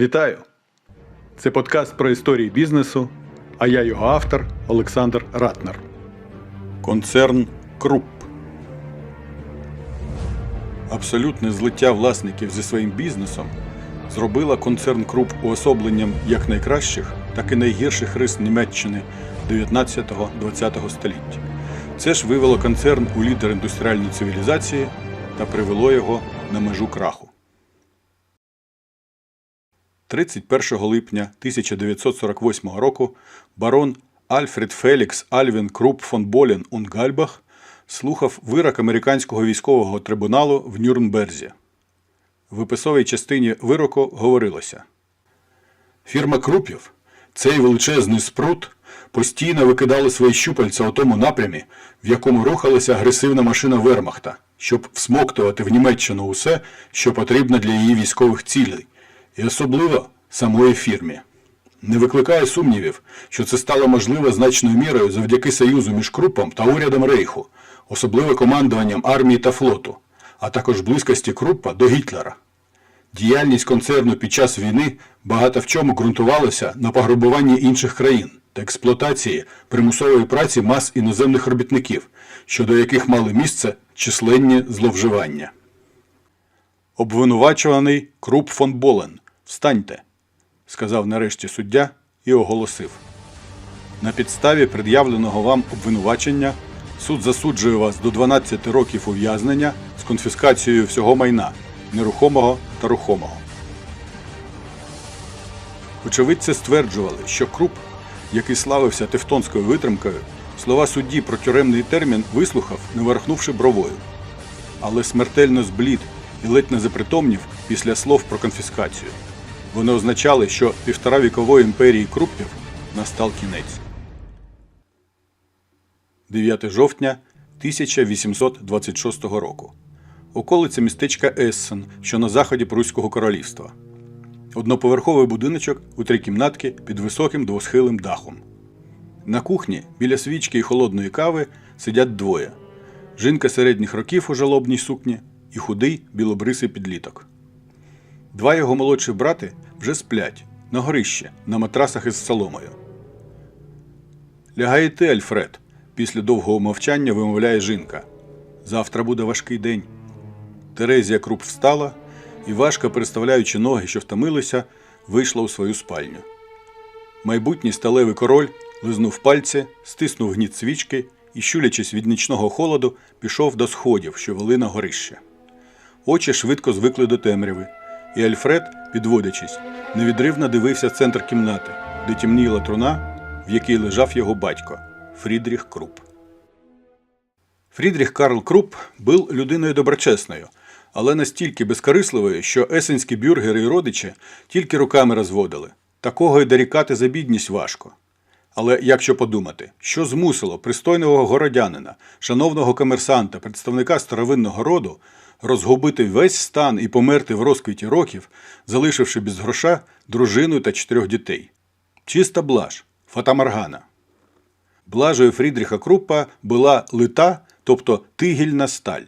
Вітаю! Це подкаст про історії бізнесу, а я його автор Олександр Ратнер. Концерн Круп. Абсолютне злиття власників зі своїм бізнесом зробила концерн Круп уособленням як найкращих, так і найгірших рис Німеччини 19-20 століття. Це ж вивело концерн у лідер індустріальної цивілізації та привело його на межу краху. 31 липня 1948 року барон Альфред Фелікс Альвін Круп фон Болен Унгальбах слухав вирок американського військового трибуналу в Нюрнберзі. В виписовій частині вироку говорилося Фірма Крупів, цей величезний спрут, постійно викидали свої щупальця у тому напрямі, в якому рухалася агресивна машина Вермахта, щоб всмоктувати в Німеччину усе, що потрібно для її військових цілей, і особливо самої фірмі. Не викликає сумнівів, що це стало можливо значною мірою завдяки союзу між Крупом та урядом Рейху, особливо командуванням армії та флоту, а також близькості Крупа до Гітлера. Діяльність концерну під час війни багато в чому ґрунтувалася на пограбуванні інших країн та експлуатації примусової праці мас іноземних робітників, щодо яких мали місце численні зловживання. Обвинувачуваний Круп фон Болен. Встаньте, сказав нарешті суддя і оголосив. На підставі пред'явленого вам обвинувачення суд засуджує вас до 12 років ув'язнення з конфіскацією всього майна нерухомого та рухомого. Очевидці стверджували, що Круп, який славився тевтонською витримкою, слова судді про тюремний термін вислухав, не ворухнувши бровою. Але смертельно зблід і ледь не запритомнів після слов про конфіскацію. Вони означали, що півторавікової імперії Крупів настав кінець. 9 жовтня 1826 року. Околиця містечка Ессен, що на заході Пруського королівства. Одноповерховий будиночок у три кімнатки під високим двосхилим дахом. На кухні біля свічки і холодної кави сидять двоє: жінка середніх років у жалобній сукні і худий білобрисий підліток. Два його молодші брати вже сплять на горище на матрасах із соломою. Лягай ти, Альфред, після довгого мовчання вимовляє жінка. Завтра буде важкий день. Терезія Круп встала і, важко переставляючи ноги, що втомилися, вийшла у свою спальню. Майбутній сталевий король лизнув пальці, стиснув гніт свічки і, щулячись від нічного холоду, пішов до сходів, що вели на горище. Очі швидко звикли до темряви, і Альфред, підводячись, невідривно дивився в центр кімнати, де тімніла труна, в якій лежав його батько Фрідріх Круп. Фрідріх Карл Круп був людиною доброчесною, але настільки безкорисливою, що есенські бюргери і родичі тільки руками розводили. Такого й дорікати за бідність важко. Але якщо подумати, що змусило пристойного городянина, шановного комерсанта, представника старовинного роду, розгубити весь стан і померти в розквіті років, залишивши без гроша дружину та чотирьох дітей. Чиста блаж, фатамаргана. Блажею Фрідріха Круппа була лита, тобто тигільна сталь.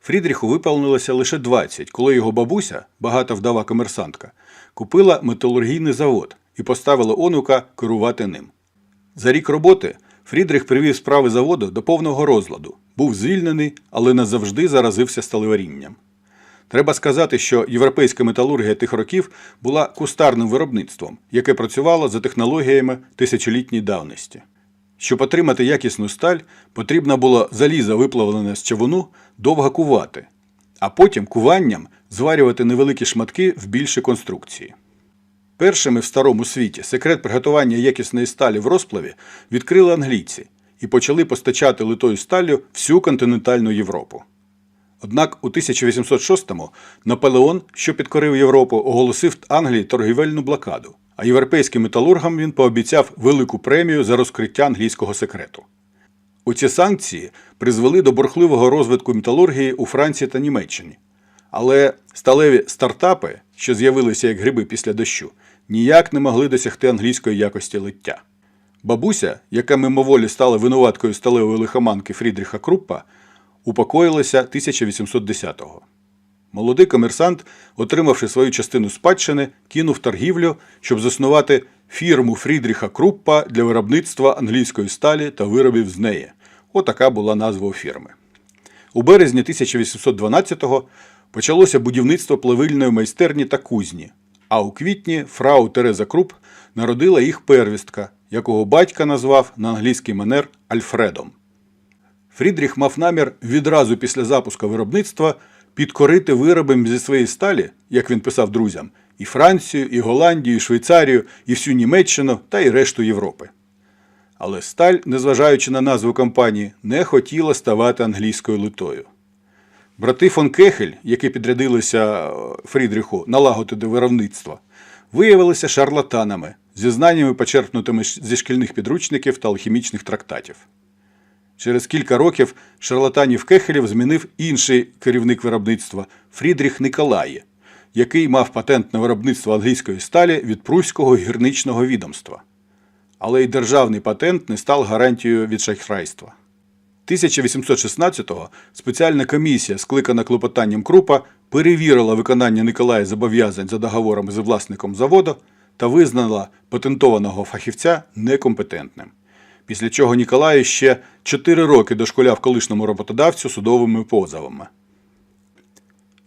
Фрідріху виповнилося лише 20, коли його бабуся, багата вдова комерсантка, купила металургійний завод і поставила онука керувати ним. За рік роботи Фрідріх привів справи заводу до повного розладу, був звільнений, але назавжди заразився сталеварінням. Треба сказати, що європейська металургія тих років була кустарним виробництвом, яке працювало за технологіями тисячолітньої давності. Щоб отримати якісну сталь, потрібно було залізо, виплавлене з човуну, довго кувати, а потім куванням зварювати невеликі шматки в більші конструкції. Першими в старому світі секрет приготування якісної сталі в розплаві відкрили англійці і почали постачати литою сталлю всю континентальну Європу. Однак у 1806-му Наполеон, що підкорив Європу, оголосив Англії торгівельну блокаду, а європейським металургам він пообіцяв велику премію за розкриття англійського секрету. Оці санкції призвели до бурхливого розвитку металургії у Франції та Німеччині. Але сталеві стартапи, що з'явилися як гриби після дощу, ніяк не могли досягти англійської якості лиття. Бабуся, яка мимоволі стала винуваткою сталевої лихоманки Фрідріха Круппа, упокоїлася 1810-го. Молодий комерсант, отримавши свою частину спадщини, кинув торгівлю, щоб заснувати фірму Фрідріха Круппа для виробництва англійської сталі та виробів з неї. Отака була назва у фірми. У березні 1812-го почалося будівництво плавильної майстерні та кузні, а у квітні фрау Тереза Круп народила їх первістка, якого батька назвав на англійський манер Альфредом. Фрідріх мав намір відразу після запуску виробництва підкорити виробам зі своєї сталі, як він писав друзям, і Францію, і Голландію, і Швейцарію, і всю Німеччину та й решту Європи. Але сталь, незважаючи на назву компанії, не хотіла ставати англійською литою. Брати фон Кехель, які підрядилися е, Фрідріху налагодити виробництва, виявилися шарлатанами зі знаннями, почерпнутими зі шкільних підручників та алхімічних трактатів. Через кілька років шарлатанів Кехелів змінив інший керівник виробництва Фрідріх Николає, який мав патент на виробництво англійської сталі від Пруського гірничного відомства. Але й державний патент не став гарантією від шахрайства. 1816-го спеціальна комісія, скликана клопотанням Крупа, перевірила виконання Николая зобов'язань за договорами з власником заводу та визнала патентованого фахівця некомпетентним. Після чого Ніколай ще 4 роки дошкуляв колишньому роботодавцю судовими позовами.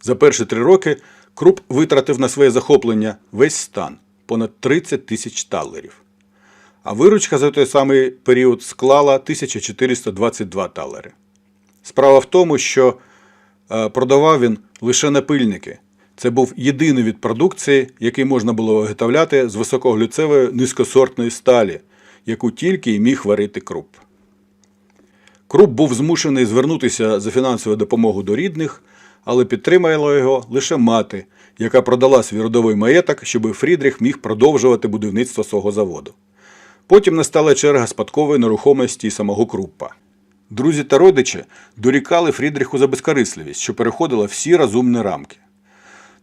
За перші три роки Круп витратив на своє захоплення весь стан понад 30 тисяч талерів. А виручка за той самий період склала 1422 талери. Справа в тому, що е, продавав він лише напильники. Це був єдиний від продукції, який можна було виготовляти з високоглюцевої низькосортної сталі, яку тільки й міг варити круп. Круп був змушений звернутися за фінансовою допомогою до рідних, але підтримала його лише мати, яка продала свій родовий маєток, щоб Фрідріх міг продовжувати будівництво свого заводу. Потім настала черга спадкової нерухомості самого Круппа. Друзі та родичі дорікали Фрідріху за безкорисливість, що переходила всі розумні рамки.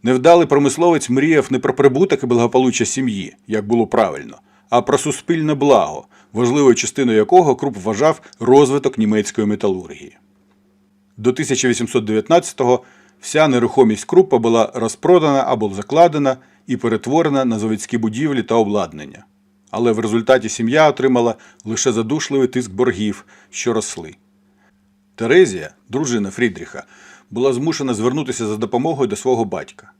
Невдалий промисловець мріяв не про прибуток і благополуччя сім'ї, як було правильно, а про суспільне благо, важливою частиною якого Круп вважав розвиток німецької металургії. До 1819-го вся нерухомість Круппа була розпродана або закладена і перетворена на заводські будівлі та обладнання. Але в результаті сім'я отримала лише задушливий тиск боргів, що росли. Терезія, дружина Фрідріха, була змушена звернутися за допомогою до свого батька.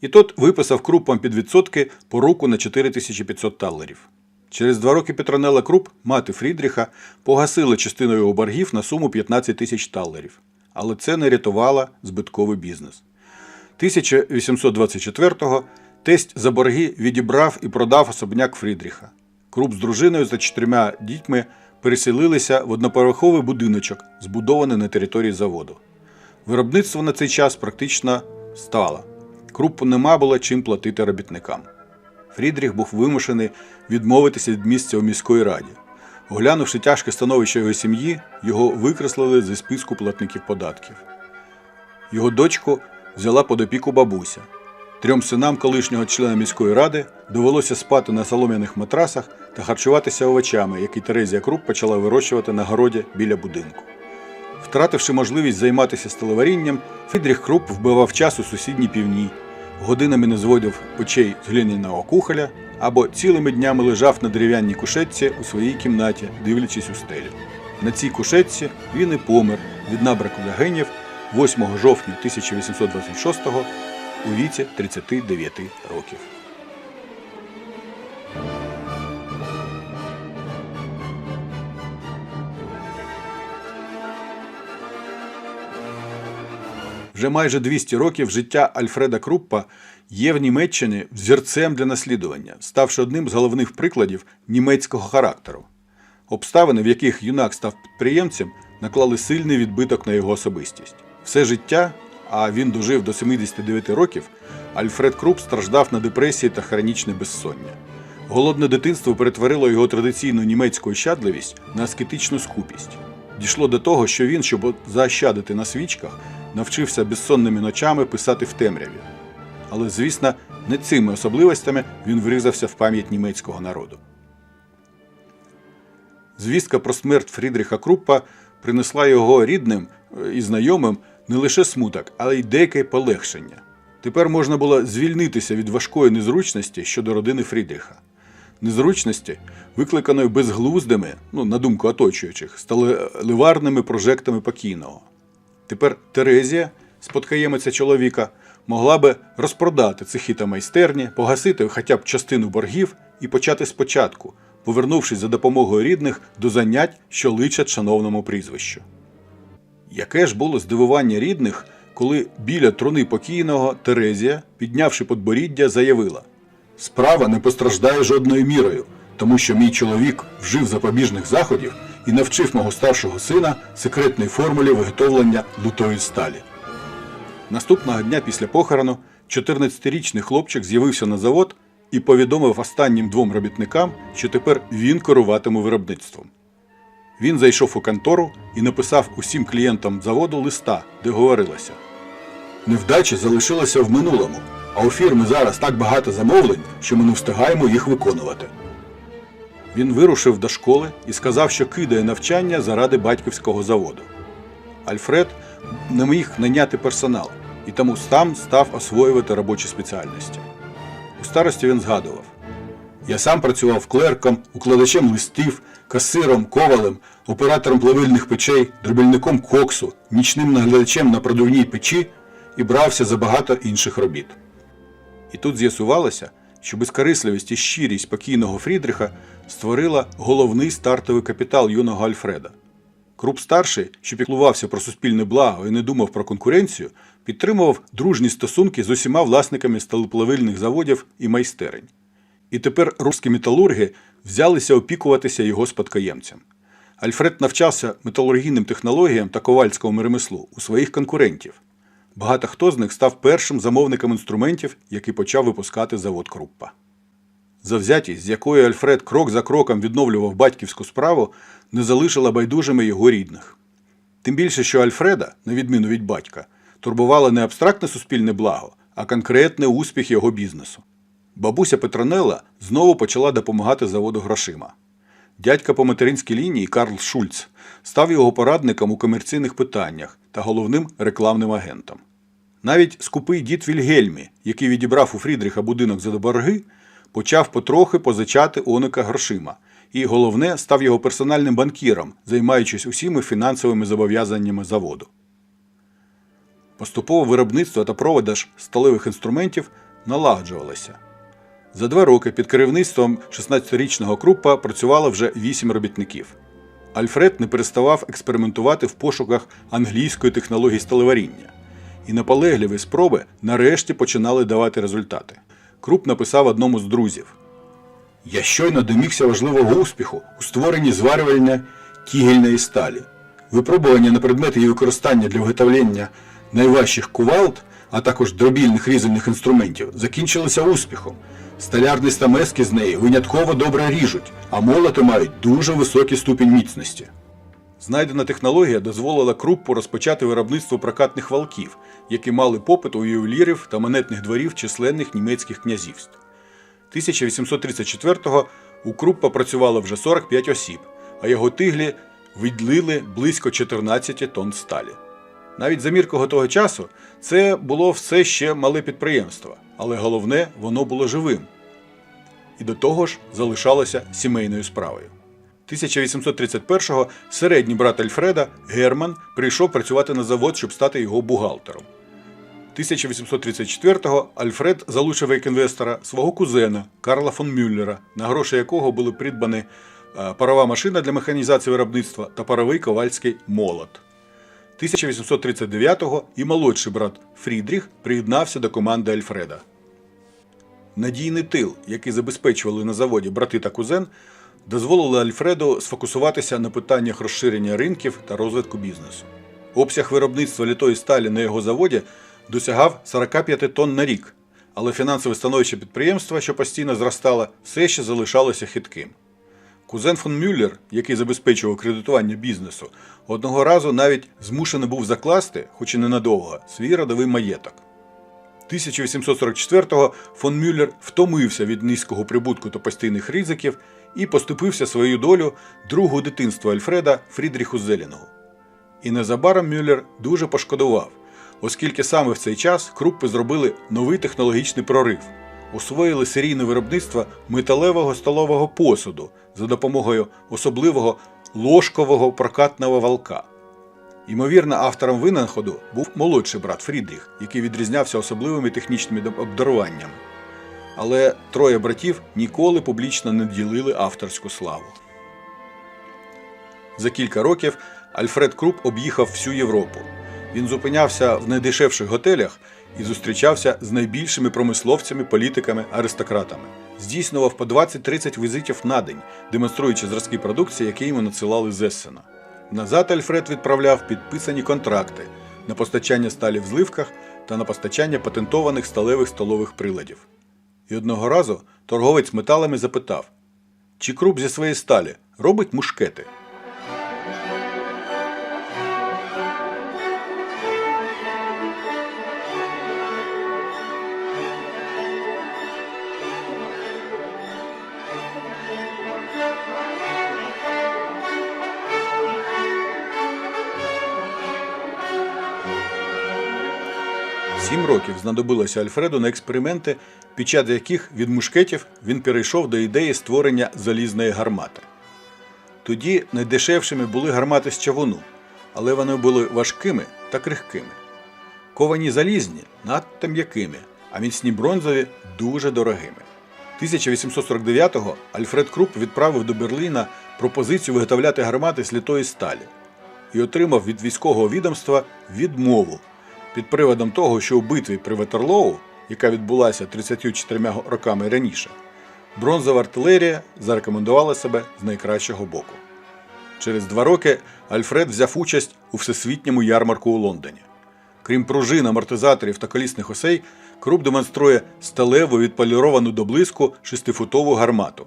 І тот виписав крупам під відсотки по руку на 4500 талерів. Через два роки Петронела Круп, мати Фрідріха, погасила частину його боргів на суму 15 тисяч талерів. Але це не рятувало збитковий бізнес. 1824-го тесть за борги відібрав і продав особняк Фрідріха. Круп з дружиною за чотирма дітьми переселилися в одноповерховий будиночок, збудований на території заводу. Виробництво на цей час практично стало. Крупу нема було чим платити робітникам. Фрідріх був вимушений відмовитися від місця у міської раді. Оглянувши тяжке становище його сім'ї, його викреслили зі списку платників податків. Його дочку взяла під опіку бабуся. Трьом синам колишнього члена міської ради довелося спати на солом'яних матрасах та харчуватися овочами, які Терезія Круп почала вирощувати на городі біля будинку. Втративши можливість займатися столоварінням, Фрідріх Круп вбивав час у сусідній півні, годинами не зводив очей з глиняного кухоля або цілими днями лежав на дерев'яній кушетці у своїй кімнаті, дивлячись у стелю. На цій кушетці він і помер від набраку легенів 8 жовтня 1826-го у віці 39 років. Вже майже 200 років життя Альфреда Круппа є в Німеччині взірцем для наслідування, ставши одним з головних прикладів німецького характеру. Обставини, в яких юнак став підприємцем, наклали сильний відбиток на його особистість. Все життя, а він дожив до 79 років, Альфред Круп страждав на депресії та хронічне безсоння. Голодне дитинство перетворило його традиційну німецьку ощадливість на аскетичну скупість. Дійшло до того, що він, щоб заощадити на свічках, навчився безсонними ночами писати в темряві. Але, звісно, не цими особливостями він врізався в пам'ять німецького народу. Звістка про смерть Фрідріха Круппа принесла його рідним е, і знайомим не лише смуток, але й деяке полегшення. Тепер можна було звільнитися від важкої незручності щодо родини Фрідріха. Незручності, викликаної безглуздими, ну, на думку оточуючих, сталеливарними прожектами покійного. Тепер Терезія, спадкоємиця чоловіка, могла би розпродати цехи та майстерні, погасити хоча б частину боргів і почати спочатку, повернувшись за допомогою рідних до занять, що личать шановному прізвищу. Яке ж було здивування рідних, коли біля труни покійного Терезія, піднявши подборіддя, заявила: Справа не постраждає жодною мірою, тому що мій чоловік вжив запобіжних заходів і навчив мого старшого сина секретній формулі виготовлення лутої сталі. Наступного дня після похорону 14-річний хлопчик з'явився на завод і повідомив останнім двом робітникам, що тепер він керуватиме виробництвом. Він зайшов у контору і написав усім клієнтам заводу листа, де говорилося: Невдача залишилася в минулому, а у фірми зараз так багато замовлень, що ми не встигаємо їх виконувати. Він вирушив до школи і сказав, що кидає навчання заради батьківського заводу. Альфред не міг найняти персонал, і тому сам став освоювати робочі спеціальності. У старості він згадував: Я сам працював клерком, укладачем листів, касиром, ковалем, оператором плавильних печей, дробільником коксу, нічним наглядачем на продувній печі і брався за багато інших робіт. І тут з'ясувалося, що безкорисливість і щирість покійного Фрідріха створила головний стартовий капітал юного Альфреда. Круп старший, що піклувався про суспільне благо і не думав про конкуренцію, підтримував дружні стосунки з усіма власниками сталеплавильних заводів і майстерень. І тепер русські металурги взялися опікуватися його спадкоємцям. Альфред навчався металургійним технологіям та ковальському ремеслу у своїх конкурентів. Багато хто з них став першим замовником інструментів, який почав випускати завод Круппа. Завзятість, з якою Альфред крок за кроком відновлював батьківську справу, не залишила байдужими його рідних. Тим більше, що Альфреда, на відміну від батька, турбувало не абстрактне суспільне благо, а конкретний успіх його бізнесу. Бабуся Петронела знову почала допомагати заводу грошима. Дядька по материнській лінії Карл Шульц став його порадником у комерційних питаннях та головним рекламним агентом. Навіть скупий дід Вільгельмі, який відібрав у Фрідріха будинок за борги, почав потрохи позичати оника грошима, і головне став його персональним банкіром, займаючись усіми фінансовими зобов'язаннями заводу. Поступово виробництво та продаж сталевих інструментів налагоджувалося. За два роки під керівництвом 16-річного Круппа працювало вже 8 робітників. Альфред не переставав експериментувати в пошуках англійської технології сталеваріння, і наполегливі спроби нарешті починали давати результати. Круп написав одному з друзів: Я щойно домігся важливого успіху у створенні зварювальня тігельної сталі. Випробування на предмет її використання для виготовлення найважчих кувалд, а також дробільних різальних інструментів, закінчилися успіхом. Столярні стамески з неї винятково добре ріжуть, а молоти мають дуже високий ступінь міцності. Знайдена технологія дозволила Круппу розпочати виробництво прокатних валків, які мали попит у ювелірів та монетних дворів численних німецьких князівств. 1834-го у Круппа працювало вже 45 осіб, а його тиглі відлили близько 14 тонн сталі. Навіть за міркого того часу це було все ще мале підприємство, але головне, воно було живим. І до того ж залишалося сімейною справою. 1831-го середній брат Альфреда Герман прийшов працювати на завод, щоб стати його бухгалтером. 1834-го Альфред залучив як інвестора свого кузена Карла фон Мюллера, на гроші якого були придбані е, парова машина для механізації виробництва та паровий ковальський молот. 1839-го і молодший брат Фрідріх приєднався до команди Альфреда. Надійний тил, який забезпечували на заводі брати та кузен, дозволили Альфреду сфокусуватися на питаннях розширення ринків та розвитку бізнесу. Обсяг виробництва літої сталі на його заводі досягав 45 тонн на рік, але фінансове становище підприємства, що постійно зростало, все ще залишалося хитким. Кузен фон Мюллер, який забезпечував кредитування бізнесу, одного разу навіть змушений був закласти, хоч і ненадовго, свій родовий маєток. 1844-го фон Мюллер втомився від низького прибутку та постійних ризиків і поступився свою долю другу дитинства Альфреда Фрідріху Зелінгу. І незабаром Мюллер дуже пошкодував, оскільки саме в цей час крупи зробили новий технологічний прорив, освоїли серійне виробництво металевого столового посуду за допомогою особливого ложкового прокатного валка. Ймовірно, автором винаходу був молодший брат Фрідріх, який відрізнявся особливими технічними обдаруваннями. Але троє братів ніколи публічно не ділили авторську славу. За кілька років Альфред Круп об'їхав всю Європу. Він зупинявся в найдешевших готелях і зустрічався з найбільшими промисловцями, політиками, аристократами. Здійснював по 20-30 візитів на день, демонструючи зразки продукції, які йому надсилали з Ессена. Назад Альфред відправляв підписані контракти на постачання сталі в зливках та на постачання патентованих сталевих столових приладів. І одного разу торговець металами запитав, чи круп зі своєї сталі робить мушкети. Сім років знадобилося Альфреду на експерименти, під час яких від мушкетів він перейшов до ідеї створення залізної гармати. Тоді найдешевшими були гармати з чавуну, але вони були важкими та крихкими. Ковані залізні надто м'якими, а міцні бронзові дуже дорогими. 1849-го Альфред Круп відправив до Берліна пропозицію виготовляти гармати з літої сталі і отримав від військового відомства відмову під приводом того, що у битві при Ветерлоу, яка відбулася 34 роками раніше, бронзова артилерія зарекомендувала себе з найкращого боку. Через два роки Альфред взяв участь у всесвітньому ярмарку у Лондоні. Крім пружин, амортизаторів та колісних осей, Круп демонструє сталеву відполіровану до блиску шестифутову гармату.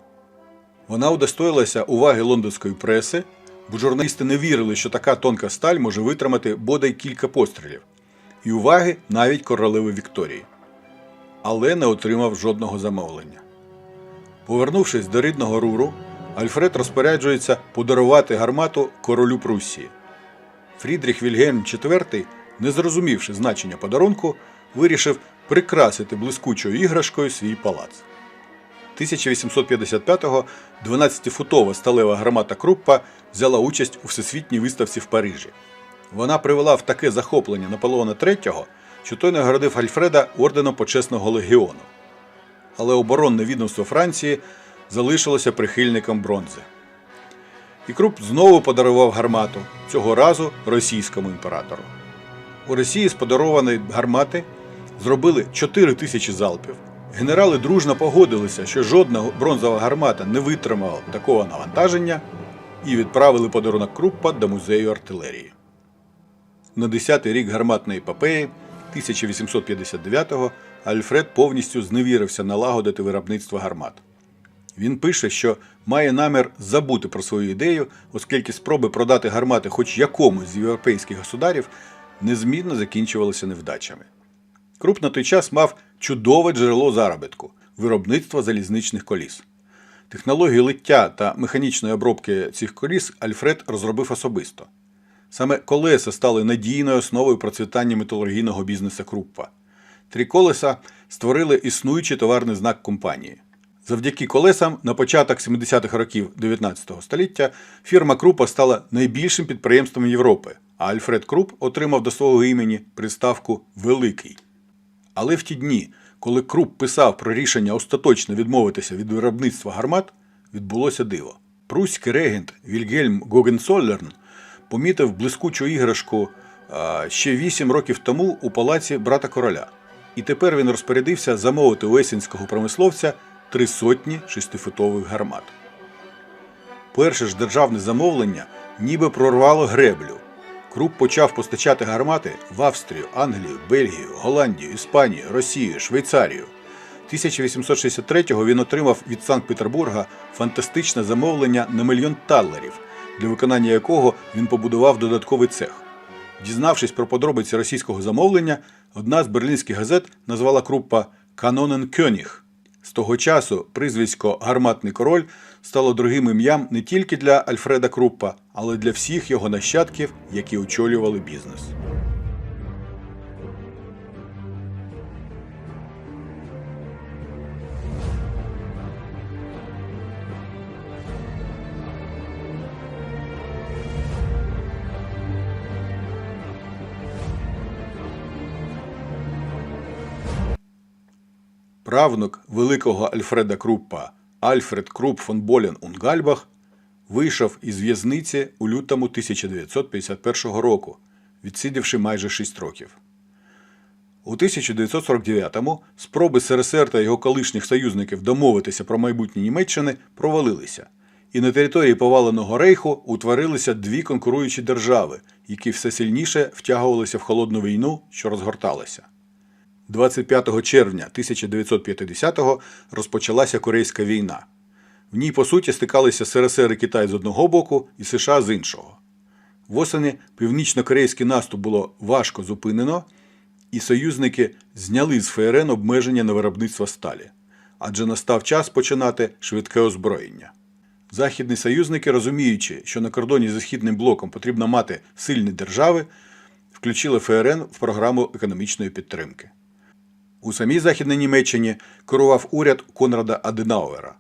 Вона удостоїлася уваги лондонської преси, бо журналісти не вірили, що така тонка сталь може витримати бодай кілька пострілів, і уваги навіть королеви Вікторії. Але не отримав жодного замовлення. Повернувшись до рідного Руру, Альфред розпоряджується подарувати гармату королю Пруссії. Фрідріх Вільгельм IV, не зрозумівши значення подарунку, вирішив прикрасити блискучою іграшкою свій палац. 1855-го 12-футова сталева гармата Круппа взяла участь у всесвітній виставці в Парижі. Вона привела в таке захоплення Наполеона III, що той нагородив Альфреда орденом почесного легіону. Але оборонне відомство Франції залишилося прихильником бронзи. І Круп знову подарував гармату, цього разу російському імператору. У Росії з подарованої гармати зробили 4 тисячі залпів. Генерали дружно погодилися, що жодна бронзова гармата не витримала такого навантаження, і відправили подарунок Круппа до музею артилерії. На 10-й рік гарматної епопеї 1859-го Альфред повністю зневірився налагодити виробництво гармат. Він пише, що має намір забути про свою ідею, оскільки спроби продати гармати хоч якомусь з європейських государів незмінно закінчувалися невдачами. Круп на той час мав чудове джерело заробітку виробництво залізничних коліс. Технологію лиття та механічної обробки цих коліс Альфред розробив особисто. Саме колеса стали надійною основою процвітання металургійного бізнесу Круппа. Три колеса створили існуючий товарний знак компанії. Завдяки колесам на початок 70-х років 19 століття фірма Крупа стала найбільшим підприємством Європи, а Альфред Круп отримав до свого імені приставку Великий. Але в ті дні, коли Круп писав про рішення остаточно відмовитися від виробництва гармат, відбулося диво. Пруський регент Вільгельм Гогенцоллерн помітив блискучу іграшку ще 8 років тому у палаці брата короля. І тепер він розпорядився замовити у есінського промисловця три сотні шестифутових гармат. Перше ж державне замовлення ніби прорвало греблю. Круп почав постачати гармати в Австрію, Англію, Бельгію, Голландію, Іспанію, Росію, Швейцарію. 1863-го він отримав від Санкт-Петербурга фантастичне замовлення на мільйон талерів, для виконання якого він побудував додатковий цех. Дізнавшись про подробиці російського замовлення, одна з берлінських газет назвала крупа Канонен Кьоніг З того часу прізвисько Гарматний король стало другим ім'ям не тільки для Альфреда Круппа, але й для всіх його нащадків, які очолювали бізнес. Правнук великого Альфреда Круппа Альфред Круп фон Болен Унгальбах вийшов із в'язниці у лютому 1951 року, відсидівши майже 6 років. У 1949-му спроби СРСР та його колишніх союзників домовитися про майбутнє Німеччини провалилися, і на території поваленого рейху утворилися дві конкуруючі держави, які все сильніше втягувалися в холодну війну, що розгорталася. 25 червня 1950-го розпочалася Корейська війна. В ній, по суті, стикалися СРСР і Китай з одного боку і США з іншого. Восени північно-корейський наступ було важко зупинено, і союзники зняли з ФРН обмеження на виробництво сталі, адже настав час починати швидке озброєння. Західні союзники, розуміючи, що на кордоні зі східним блоком потрібно мати сильні держави, включили ФРН в програму економічної підтримки. У самій Західній Німеччині керував уряд Конрада Аденауера.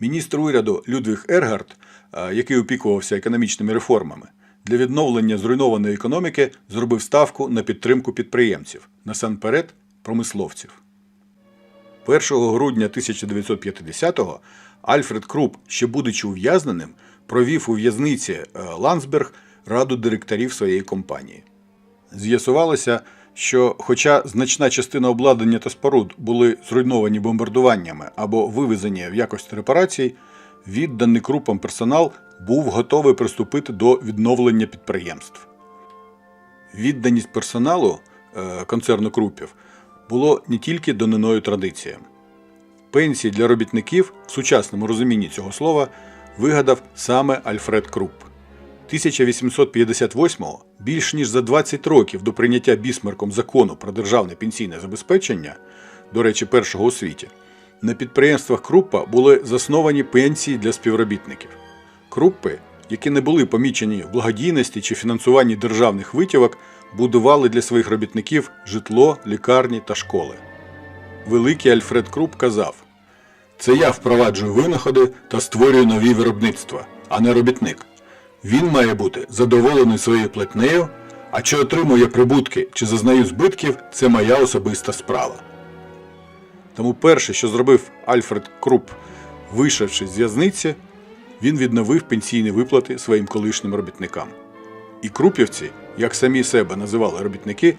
Міністр уряду Людвіг Ергард, е, який опікувався економічними реформами, для відновлення зруйнованої економіки зробив ставку на підтримку підприємців, насамперед промисловців. 1 грудня 1950-го Альфред Круп, ще будучи ув'язненим, провів у в'язниці е, Ландсберг раду директорів своєї компанії. З'ясувалося, що, хоча значна частина обладнання та споруд були зруйновані бомбардуваннями або вивезені в якості репарацій, відданий крупам персонал був готовий приступити до відновлення підприємств. Відданість персоналу е, концерну крупів було не тільки даниною традиціям. Пенсії для робітників в сучасному розумінні цього слова вигадав саме Альфред Круп. 1858-го, більш ніж за 20 років до прийняття Бісмарком закону про державне пенсійне забезпечення, до речі, першого у світі, на підприємствах Круппа були засновані пенсії для співробітників. Круппи, які не були помічені в благодійності чи фінансуванні державних витівок, будували для своїх робітників житло, лікарні та школи. Великий Альфред Круп казав: Це я впроваджую винаходи та створюю нові виробництва, а не робітник. Він має бути задоволений своєю платнею, а чи отримує прибутки чи зазнає збитків, це моя особиста справа. Тому перше, що зробив Альфред Круп, вийшовши з в'язниці, він відновив пенсійні виплати своїм колишнім робітникам. І крупівці, як самі себе називали робітники,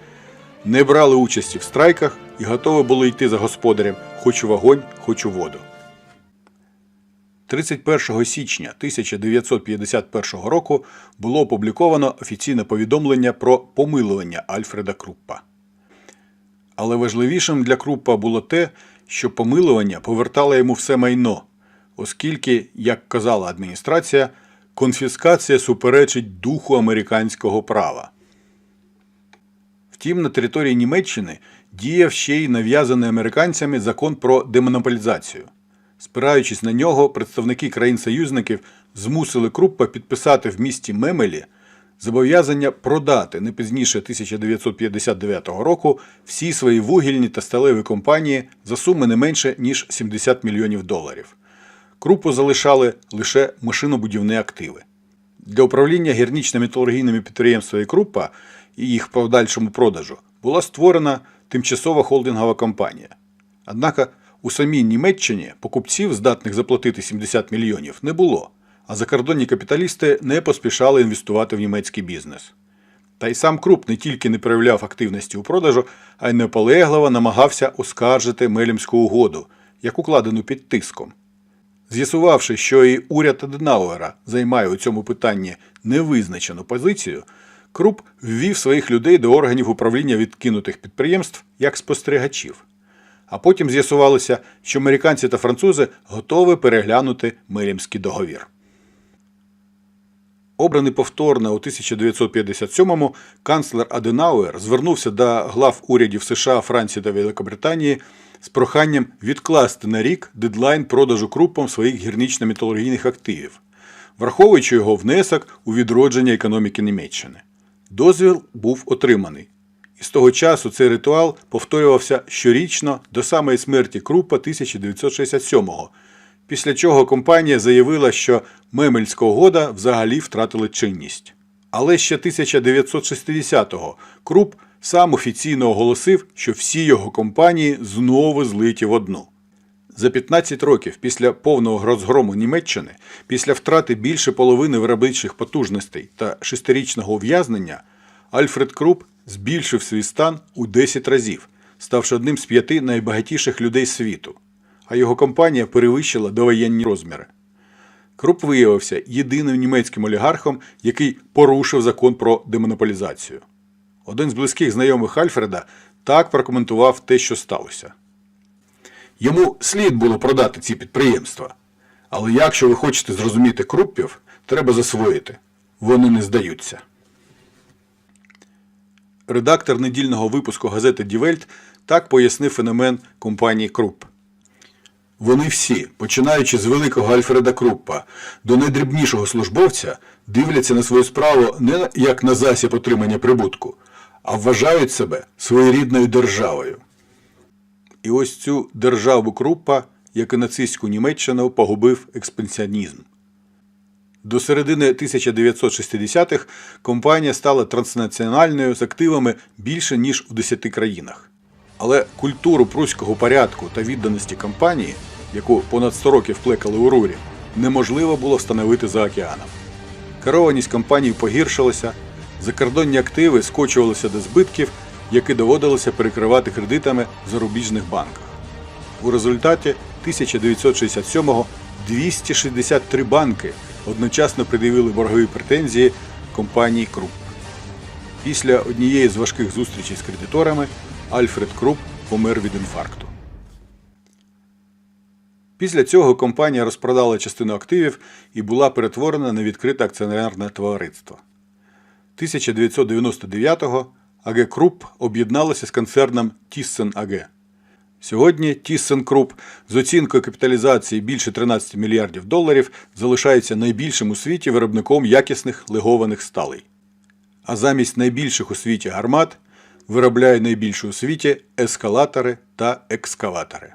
не брали участі в страйках і готові були йти за господарем хоч у вогонь, хоч у воду. 31 січня 1951 року було опубліковано офіційне повідомлення про помилування Альфреда Круппа. Але важливішим для Круппа було те, що помилування повертало йому все майно, оскільки, як казала адміністрація, конфіскація суперечить духу американського права. Втім, на території Німеччини діяв ще й нав'язаний американцями закон про демонополізацію. Спираючись на нього, представники країн-союзників змусили Круппа підписати в місті Мемелі зобов'язання продати не пізніше 1959 року всі свої вугільні та сталеві компанії за суми не менше ніж 70 мільйонів доларів. Крупу залишали лише машинобудівні активи. Для управління гірнічно-металургійними підприємствами Круппа і їх подальшому продажу була створена тимчасова холдингова компанія. Однак у самій Німеччині покупців, здатних заплатити 70 мільйонів, не було, а закордонні капіталісти не поспішали інвестувати в німецький бізнес. Та й сам Круп не тільки не проявляв активності у продажу, а й наполегливо намагався оскаржити Мелімську угоду, як укладену під тиском. З'ясувавши, що і уряд Аденауера займає у цьому питанні невизначену позицію, Круп ввів своїх людей до органів управління відкинутих підприємств як спостерігачів. А потім з'ясувалося, що американці та французи готові переглянути Мелімський договір. Обраний повторно у 1957-му, канцлер Аденауер звернувся до глав урядів США, Франції та Великобританії з проханням відкласти на рік дедлайн продажу крупом своїх гірнично-металургійних активів, враховуючи його внесок у відродження економіки Німеччини. Дозвіл був отриманий. І з того часу цей ритуал повторювався щорічно до самої смерті Крупа 1967-го, після чого компанія заявила, що Мемельська угода взагалі втратила чинність. Але ще 1960-го Круп сам офіційно оголосив, що всі його компанії знову злиті в одну. За 15 років після повного розгрому Німеччини, після втрати більше половини виробничих потужностей та шестирічного ув'язнення, Альфред Круп збільшив свій стан у 10 разів, ставши одним з п'яти найбагатіших людей світу, а його компанія перевищила довоєнні розміри. Круп виявився єдиним німецьким олігархом, який порушив закон про демонополізацію. Один з близьких знайомих Альфреда так прокоментував те, що сталося. Йому слід було продати ці підприємства. Але якщо ви хочете зрозуміти круппів, треба засвоїти. Вони не здаються. Редактор недільного випуску газети Дівельт так пояснив феномен компанії Круп. Вони всі, починаючи з великого Альфреда Круппа до найдрібнішого службовця, дивляться на свою справу не як на засіб отримання прибутку, а вважають себе своєрідною державою. І ось цю державу Круппа, як і нацистську Німеччину, погубив експансіонізм. До середини 1960-х компанія стала транснаціональною з активами більше ніж у 10 країнах. Але культуру пруського порядку та відданості компанії, яку понад 100 років плекали у Рурі, неможливо було встановити за океаном. Керованість компанії погіршилася, закордонні активи скочувалися до збитків, які доводилося перекривати кредитами в зарубіжних банках. У результаті 1967-го 263 банки одночасно пред'явили боргові претензії компанії Круп. Після однієї з важких зустрічей з кредиторами Альфред Круп помер від інфаркту. Після цього компанія розпродала частину активів і була перетворена на відкрите акціонерне товариство. 1999-го АГ Круп об'єдналася з концерном Тіссен АГ. Сьогодні Тіссен Круп з оцінкою капіталізації більше 13 мільярдів доларів залишається найбільшим у світі виробником якісних легованих сталей. А замість найбільших у світі гармат виробляє найбільші у світі ескалатори та екскаватори.